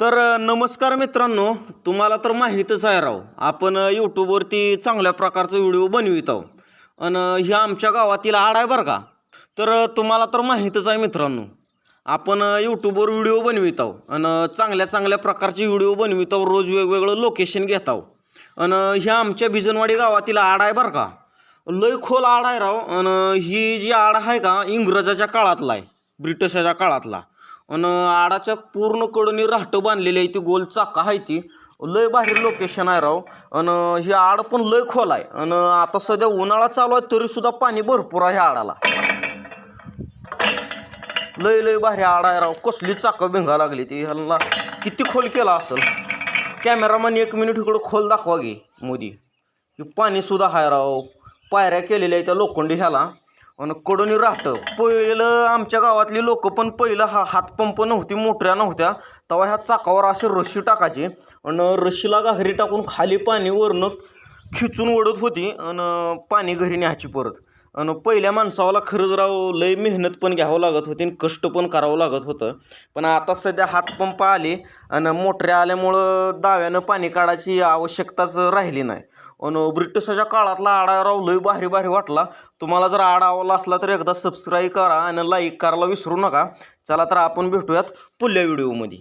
तर नमस्कार मित्रांनो तुम्हाला तर माहीतच आहे राव आपण यूट्यूबवरती चांगल्या प्रकारचं व्हिडिओ बनवित आहो आणि हे आमच्या गावातील आड आहे बरं का? तर तुम्हाला तर माहीतच आहे मित्रांनो आपण यूट्यूबवर व्हिडिओ बनवित आहो आणि चांगल्या चांगल्या प्रकारचे व्हिडिओ बनवित आहो रोज वेगवेगळं लोकेशन घेत आहो आणि ह्या आमच्या बिजनवाडी गावातील आड आहे बरं का? लय खोल आड आहे राव. आणि ही जी आड आहे का इंग्रजाच्या काळातला आहे ब्रिटिशाच्या काळातला. आणि आडाच्या पूर्णकडून राहटं बांधलेली आहे ती गोल चाका आहे ती. लय बाहेर लोकेशन आहे राव. आणि ही आड पण लय खोल आहे. आणि आता सध्या उन्हाळा चालू आहे तरी सुद्धा पाणी भरपूर आहे आडाला. लय लय भारी आड आहे राव. कसली चाकं भिंगा लागली ती. ह्याला किती खोल केला असेल? कॅमेरामॅन एक मिनिट इकडं खोल दाखवा गे मोदी. पाणीसुद्धा पाणी सुद्धा आहे राव. पायऱ्या केलेल्या आहेत त्या लोखंडी ह्याला. आणि कडून राहतं. पहिलं आमच्या गावातली लोक पण पहिलं हा हातपंप नव्हती मोटऱ्या नव्हत्या. तेव्हा ह्या चाकावर अशी रशी टाकायची. आणि रशीला घरी टाकून खाली पाणी वरनं खिचून ओढत होती. आणि पाणी घरी न्यायची परत. आणि पहिल्या माणसावाला खरंच राव लय मेहनत पण घ्यावं लागत होती आणि कष्ट पण करावं लागत होतं. पण आता सध्या हातपंप आले आणि मोटऱ्या आल्यामुळं दाव्यानं पाणी काढायची आवश्यकताच राहिली नाही. आणि ब्रिटिशाच्या काळातला आडा लई भारी भारी वाटला. तुम्हाला जर आडा आवडला असला तर एकदा सबस्क्राईब करा आणि लाईक करायला विसरू नका. चला तर आपण भेटूयात पुढल्या व्हिडिओमध्ये